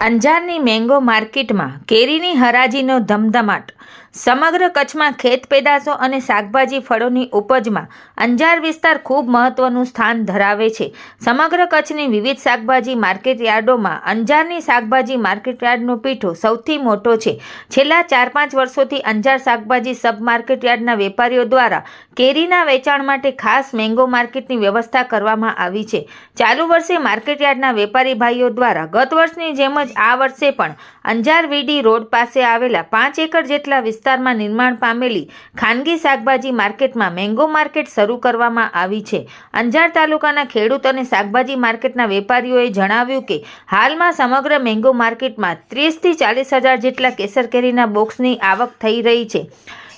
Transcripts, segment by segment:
અંજારની mango માર્કેટમાં કેરીની હરાજીનો ધમધમાટ સમગ્ર કચ્છમાં ખેત પેદાશો અને શાકભાજી ફળોની ઉપજમાં અંજાર વિસ્તાર ખૂબ મહત્વનું સ્થાન ધરાવે છે. સમગ્ર કચ્છની વિવિધ શાકભાજી માર્કેટ યાર્ડોમાં અંજારની શાકભાજી માર્કેટ યાર્ડનો પીઠો સૌથી મોટો છે. છેલ્લા ચાર પાંચ વર્ષોથી અંજાર શાકભાજી સબ માર્કેટ યાર્ડના વેપારીઓ દ્વારા કેરીના વેચાણ માટે ખાસ મેંગો માર્કેટની વ્યવસ્થા કરવામાં આવી છે. ચાલુ વર્ષે માર્કેટ યાર્ડના વેપારી ભાઈઓ દ્વારા ગત વર્ષની જેમ જ આ વર્ષે પણ અંજાર વીડી રોડ પાસે આવેલા પાંચ એકર જેટલા વિસ્તારમાં નિર્માણ પામેલી ખાનગી શાકભાજી માર્કેટમાં મેંગો માર્કેટ શરૂ કરવામાં આવી છે. અંજાર તાલુકાના ખેડૂત અને શાકભાજી માર્કેટના વેપારીઓએ જણાવ્યું કે, હાલમાં સમગ્ર મેંગો માર્કેટમાં ત્રીસથી ચાલીસ હજાર જેટલા કેસર કેરીના બોક્સની આવક થઈ રહી છે.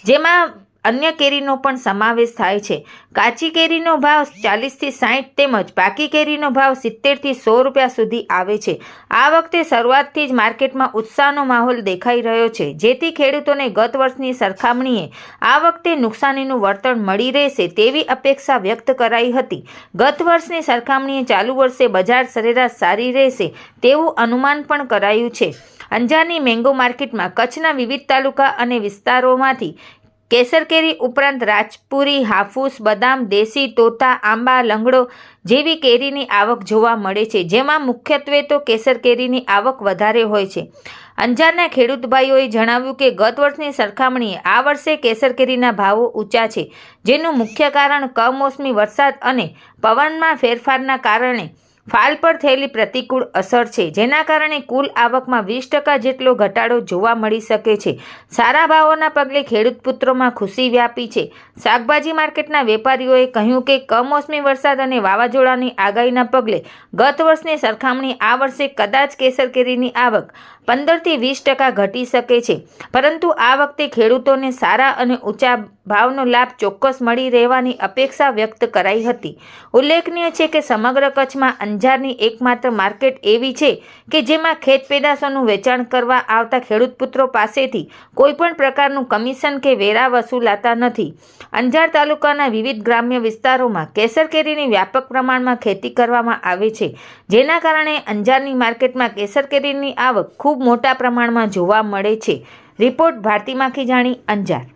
જેમાં અન્ય કેરીનો પણ સમાવેશ થાય છે. કાચી કેરીનો ભાવ ચાલીસથી સાઠ તેમજ પાકી કેરીનો ભાવ સિત્તેરથી સો રૂપિયા સુધી આવે છે. આ વખતે શરૂઆતથી જ માર્કેટમાં ઉત્સાહનો માહોલ દેખાઈ રહ્યો છે. જેથી ખેડૂતોને ગત વર્ષની સરખામણીએ આ વખતે નુકસાનીનું વળતર મળી રહેશે તેવી અપેક્ષા વ્યક્ત કરાઈ હતી. ગત વર્ષની સરખામણીએ ચાલુ વર્ષે બજાર સરેરાશ સારી રહેશે તેવું અનુમાન પણ કરાયું છે. અંજારની મેંગો માર્કેટમાં કચ્છના વિવિધ તાલુકા અને વિસ્તારોમાંથી કેસર કેરી ઉપરાંત રાજપુરી, હાફૂસ, બદામ, દેશી તોતા, આંબા, લંગડો જેવી કેરીની આવક જોવા મળે છે. જેમાં મુખ્યત્વે તો કેસર કેરીની આવક વધારે હોય છે. અંજારના ખેડૂત ભાઈઓએ જણાવ્યું કે, ગત વર્ષની સરખામણીએ આ વર્ષે કેસર કેરીના ભાવો ઊંચા છે, જેનું મુખ્ય કારણ કમોસમી વરસાદ અને પવનમાં ફેરફારના કારણે ફાલ પર થયેલી પ્રતિકૂળ અસર છે, જેના કારણે કુલ આવકમાં વીસ ટકા જેટલો ઘટાડો જોવા મળી શકે છે. સારા ભાવોના પગલે ખેડૂત પુત્રોમાં ખુશી વ્યાપી છે. શાકભાજી માર્કેટના વેપારીઓએ કહ્યું કે, કમોસમી વરસાદ અને વાવાઝોડાની આગાહીના પગલે ગત વર્ષની સરખામણી આ વર્ષે કદાચ કેસર કેરીની આવક પંદરથી વીસ ટકા ઘટી શકે છે. પરંતુ આ વખતે ખેડૂતોને સારા અને ઊંચા ભાવનો લાભ ચોક્કસ મળી રહેવાની અપેક્ષા વ્યક્ત કરાઈ હતી. ઉલ્લેખનીય છે કે સમગ્ર કચ્છમાં અંજારની એકમાત્ર માર્કેટ એવી છે કે જેમાં ખેત પેદાશોનું વેચાણ કરવા આવતા ખેડૂત પુત્રો પાસેથી કોઈપણ પ્રકારનું કમિશન કે વેરા વસૂલાતા નથી. અંજાર તાલુકાના વિવિધ ગ્રામ્ય વિસ્તારોમાં કેસર કેરીની વ્યાપક પ્રમાણમાં ખેતી કરવામાં આવે છે. જેના કારણે અંજારની માર્કેટમાં કેસર કેરીની આવક ખૂબ મોટા પ્રમાણમાં જોવા મળે છે. રિપોર્ટ ભારતી માખીજાણી અંજાર.